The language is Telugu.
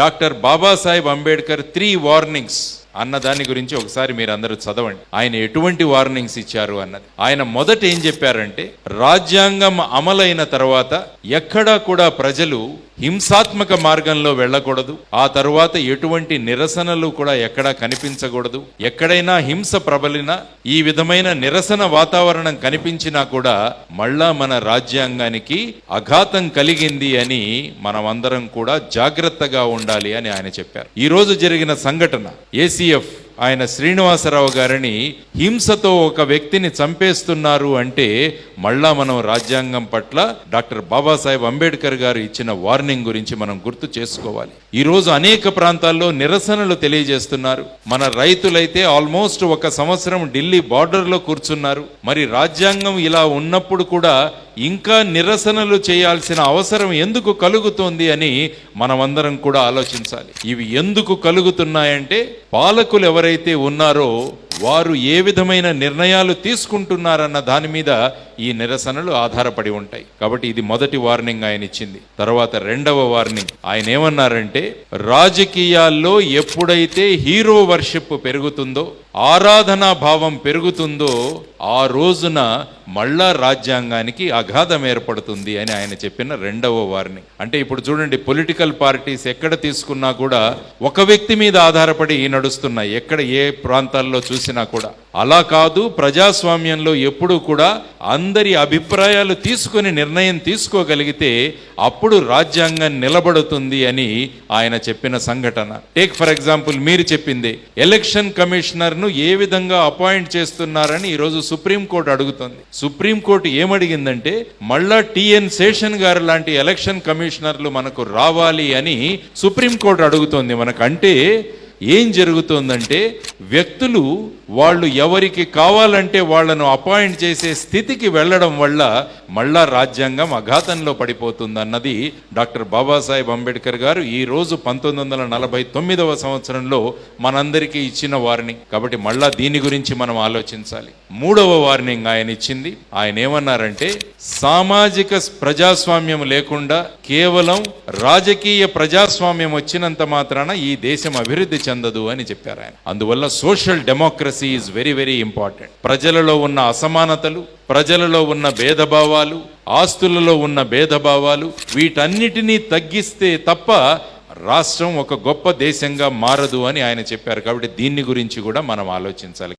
Doctor Babasaheb Ambedkar three warnings. అన్న దాని గురించి ఒకసారి మీరు అందరూ చదవండి. ఆయన ఎటువంటి వార్నింగ్స్ ఇచ్చారు అన్నది. ఆయన మొదట ఏం చెప్పారంటే రాజ్యాంగం అమలైన తర్వాత ఎక్కడా కూడా ప్రజలు హింసాత్మక మార్గంలో వెళ్ళకూడదు. ఆ తరువాత ఎటువంటి నిరసనలు కూడా ఎక్కడా కనిపించకూడదు. ఎక్కడైనా హింస ప్రబలినా ఈ విధమైన నిరసన వాతావరణం కనిపించినా కూడా మళ్ళా మన రాజ్యాంగానికి అఘాతం కలిగింది అని మనమందరం కూడా జాగ్రత్తగా ఉండాలి అని ఆయన చెప్పారు. ఈ రోజు జరిగిన సంఘటన ఏసీ ఎస్టీఎఫ్ ఆయన శ్రీనివాసరావు గారిని హింసతో ఒక వ్యక్తిని చంపేస్తున్నారు అంటే మళ్ళా మనం రాజ్యాంగం పట్ల డాక్టర్ బాబాసాహెబ్ అంబేద్కర్ గారు ఇచ్చిన వార్నింగ్ గురించి మనం గుర్తు చేసుకోవాలి. ఈరోజు అనేక ప్రాంతాల్లో నిరసనలు తెలియజేస్తున్నారు. మన రైతులైతే ఆల్మోస్ట్ ఒక సంవత్సరం ఢిల్లీ బార్డర్లో కూర్చున్నారు. మరి రాజ్యాంగం ఇలా ఉన్నప్పుడు కూడా ఇంకా నిరసనలు చేయాల్సిన అవసరం ఎందుకు కలుగుతోంది అని మనమందరం కూడా ఆలోచించాలి. ఇవి ఎందుకు కలుగుతున్నాయంటే పాలకులు ఎవరైతే ఉన్నారో వారు ఏ విధమైన నిర్ణయాలు తీసుకుంటున్నారన్న దాని మీద ఈ నిరసనలు ఆధారపడి ఉంటాయి. కాబట్టి ఇది మొదటి వార్నింగ్ ఆయన ఇచ్చింది. తర్వాత రెండవ వార్నింగ్. ఆయన ఏమన్నారంటే రాజకీయాల్లో ఎప్పుడైతే హీరో వర్షిప్ పెరుగుతుందో ఆరాధనా భావం పెరుగుతుందో ఆ రోజున మళ్ళా రాజ్యాంగానికి అగాధం ఏర్పడుతుంది అని ఆయన చెప్పిన రెండవ వార్నింగ్. అంటే ఇప్పుడు చూడండి పొలిటికల్ పార్టీస్ ఎక్కడ తీసుకున్నా కూడా ఒక వ్యక్తి మీద ఆధారపడి నడుస్తున్నాయి. ఎక్కడ ఏ ప్రాంతాల్లో చూసినా కూడా. అలా కాదు ప్రజాస్వామ్యంలో ఎప్పుడూ కూడా అందరి అభిప్రాయాలు తీసుకొని నిర్ణయం తీసుకోగలిగితే అప్పుడు రాజ్యాంగం నిలబడుతుంది అని ఆయన చెప్పిన సంఘటన. టేక్ ఫర్ ఎగ్జాంపుల్ మీరు చెప్పింది ఎలక్షన్ కమిషనర్ను ఏ విధంగా అపాయింట్ చేస్తున్నారని ఈరోజు సుప్రీంకోర్టు అడుగుతుంది. సుప్రీంకోర్టు ఏమడిగిందంటే మళ్ళా టిఎన్ శేషన్ గారు లాంటి ఎలక్షన్ కమిషనర్లు మనకు రావాలి అని సుప్రీంకోర్టు అడుగుతోంది. మనకంటే ఏం జరుగుతోందంటే వ్యక్తులు వాళ్ళు ఎవరికి కావాలంటే వాళ్ళను అపాయింట్ చేసే స్థితికి వెళ్ళడం వల్ల మళ్ళా రాజ్యాంగం అఘాతంలో పడిపోతుందన్నది డాక్టర్ బాబాసాహెబ్ అంబేద్కర్ గారు ఈ రోజు పంతొమ్మిది వందల నలభై తొమ్మిదవ సంవత్సరంలో మనందరికీ ఇచ్చిన వార్నింగ్. కాబట్టి మళ్ళా దీని గురించి మనం ఆలోచించాలి. మూడవ వార్నింగ్ ఆయన ఇచ్చింది. ఆయన ఏమన్నారంటే సామాజిక ప్రజాస్వామ్యం లేకుండా కేవలం రాజకీయ ప్రజాస్వామ్యం వచ్చినంత మాత్రాన ఈ దేశం అభివృద్ధి చెందదు అని చెప్పారు ఆయన. అందువల్ల social democracy is very very important. ప్రజలలో ఉన్న అసమానతలు ప్రజలలో ఉన్న భేదభావాలు ఆస్తులలో ఉన్న భేదభావాలు వీటన్నిటినీ తగ్గిస్తే తప్ప రాష్ట్రం ఒక గొప్ప దేశంగా మారదు అని ఆయన చెప్పారు. కాబట్టి దీన్ని గురించి కూడా మనం ఆలోచించాలి.